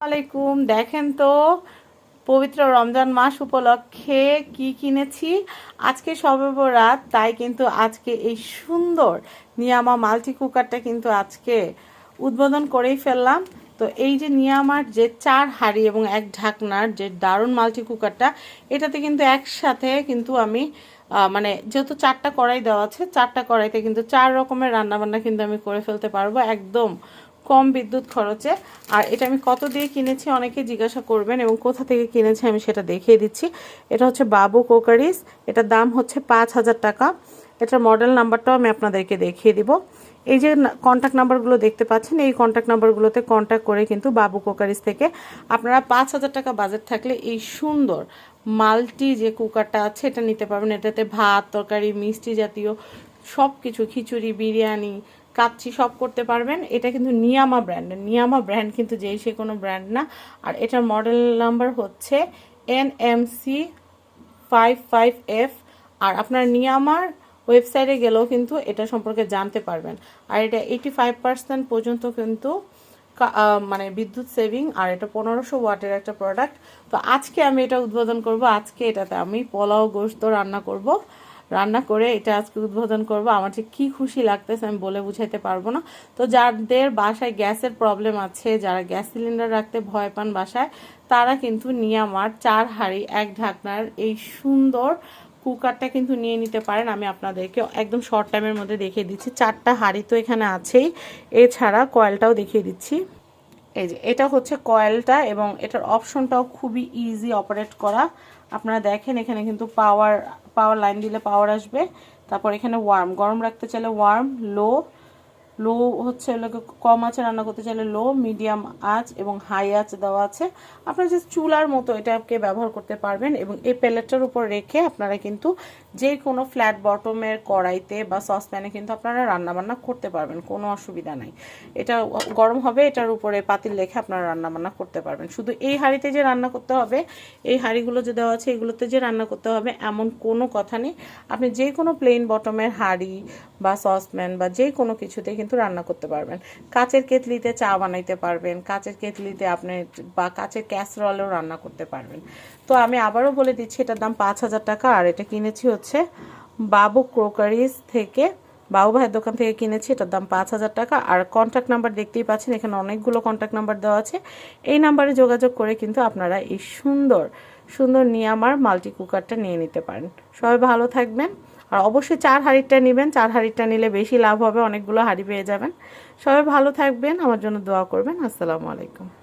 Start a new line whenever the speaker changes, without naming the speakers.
আলাইকুম। দেখেন তো, পবিত্র রমজান মাস উপলক্ষে কি কিনেছি? আজকে সবে বরাত তাই কিন্তু আজকে এই সুন্দর নিয়ামা মাল্টি কুকারটা কিন্তু আজকে উদ্বোধন করেই ফেললাম। তো এই যে নিয়ামার যে চার হাড়ি এবং এক ঢাকনার যে দারুণ মাল্টি কুকারটা, এটাতে কিন্তু একসাথে কিন্তু আমি মানে যেহেতু চারটা কড়াই দেওয়া আছে, চারটা কড়াইতে কিন্তু চার রকমের রান্নাবান্না কিন্তু আমি করে ফেলতে পারব একদম কম বিদ্যুৎ খরচে। আর এটা আমি কত দিয়ে কিনেছি অনেকে জিজ্ঞাসা করবেন এবং কোথা থেকে কিনেছি আমি সেটা দেখিয়ে দিচ্ছি। এটা হচ্ছে বাবু কোকারিস। এটার দাম হচ্ছে পাঁচ হাজার টাকা। এটার মডেল নাম্বারটাও আমি আপনাদেরকে দেখিয়ে দিব। এই যে কন্ট্যাক্ট নাম্বারগুলো দেখতে পাচ্ছেন, এই কন্ট্যাক্ট নাম্বারগুলোতে কন্ট্যাক্ট করে কিন্তু বাবু কোকারিস থেকে আপনারা পাঁচ হাজার টাকা বাজেট থাকলে এই সুন্দর মাল্টি যে কুকারটা আছে, এটা নিতে পারবেন। এটাতে ভাত, তরকারি, মিষ্টি জাতীয় সব কিছু খিচুড়ি, বিরিয়ানি কাচ্চি সব করতে পারবেন। এটা কিন্তু নিয়ামা ব্র্যান্ড নিয়ামা ব্র্যান্ড কিন্তু যেই সে কোনো ব্র্যান্ড না। আর এটার মডেল নাম্বার হচ্ছে N M C five five F আর আপনার নিয়ামার ওয়েবসাইটে গেলেও কিন্তু এটা সম্পর্কে জানতে পারবেন। আর এটা এইটি ফাইভ পার্সেন্ট পর্যন্ত কিন্তু মানে বিদ্যুৎ সেভিং আর এটা পনেরোশো ওয়াটের একটা প্রোডাক্ট তো আজকে আমি এটা উদ্বোধন করব। আজকে এটাতে আমি পোলাও গোস্ত রান্না করব। রান্না করে এটা আজকে উদ্বোধন করব। আমার যে কী খুশি লাগতেছে আমি বলে বুঝাইতে পারব না। তো যাদের বাসায় গ্যাসের প্রবলেম আছে, যারা গ্যাস সিলিন্ডার রাখতে ভয় পান বাসায়, তারা কিন্তু নিয়ামার চার হাঁড়ি, এক ঢাকনার এই সুন্দর কুকারটা কিন্তু নিয়ে নিতে পারেন। আমি আপনাদেরকে একদম শর্ট টাইমের মধ্যে দেখিয়ে দিচ্ছি। চারটা হাঁড়ি তো এখানে আছেই। এছাড়া কয়েলটাও দেখিয়ে দিচ্ছি। এই যে, এটা হচ্ছে কয়েলটা এবং এটার অপশনটাও খুবই ইজি অপারেট করা। আপনারা দেখেন এখানে কিন্তু পাওয়ার পাওয়ার লাইন দিলে পাওয়ার আসবে। তারপর এখানে ওয়ার্ম গরম রাখতে চাইলে ওয়ার্ম লো লো হচ্ছে হলো কম আঁচে রান্না করতে চাইলে লো মিডিয়াম আঁচ এবং হাই আঁচ দেওয়া আছে। আপনারা যে চুলার মতো এটাকে ব্যবহার করতে পারবেন এবং এই প্লেটটার উপর রেখে আপনারা কিন্তু যে কোনো ফ্ল্যাট বটমের কড়াইতে বা সসপ্যানে কিন্তু আপনারা রান্না বান্না করতে পারবেন, কোনো অসুবিধা নাই। এটা গরম হবে, এটার উপরে পাতিল রেখে আপনারা রান্না বান্না করতে পারবেন। শুধু এই হাঁড়িতে যে রান্না করতে হবে, এই হাঁড়িগুলো যে দেওয়া আছে, এগুলোতে যে রান্না করতে হবে, এমন কোনো কথা নেই। আপনি যে কোনো প্লেন বটমের হাঁড়ি বা সসপ্যান বা যে কোনো কিছুতে কিন্তু রান্না করতে পারবেন। কাচের কেতলিতে চা বানাইতে পারবেন, কাচের কেতলিতে আপনি বা কাচের ক্যাসরলেও রান্না করতে পারবেন। তো আমি আবারও বলে দিচ্ছি, এটার দাম পাঁচ হাজার টাকা, আর এটা কিনেছি হচ্ছে বাবু ক্রোকারিজ থেকে, বাবু ভাইয়ের দোকান থেকে কিনেছি, এটার দাম পাঁচ হাজার টাকা। আর কন্ট্যাক্ট নাম্বার দেখতেই পাচ্ছেন, এখানে অনেকগুলো কন্ট্যাক্ট নাম্বার দেওয়া আছে। এই নাম্বারে যোগাযোগ করে কিন্তু আপনারা এই সুন্দর সুন্দর নিয়ামার মাল্টি কুকারটা নিয়ে নিতে পারেন। সবাই ভালো থাকবেন। আর অবশ্যই চার হাড়িটা নেবেন, চার হাড়িটা নিলে বেশি লাভ হবে, অনেকগুলো হাড়ি পেয়ে যাবেন। সবাই ভালো থাকবেন, আমার জন্য দোয়া করবেন। আসসালামু আলাইকুম।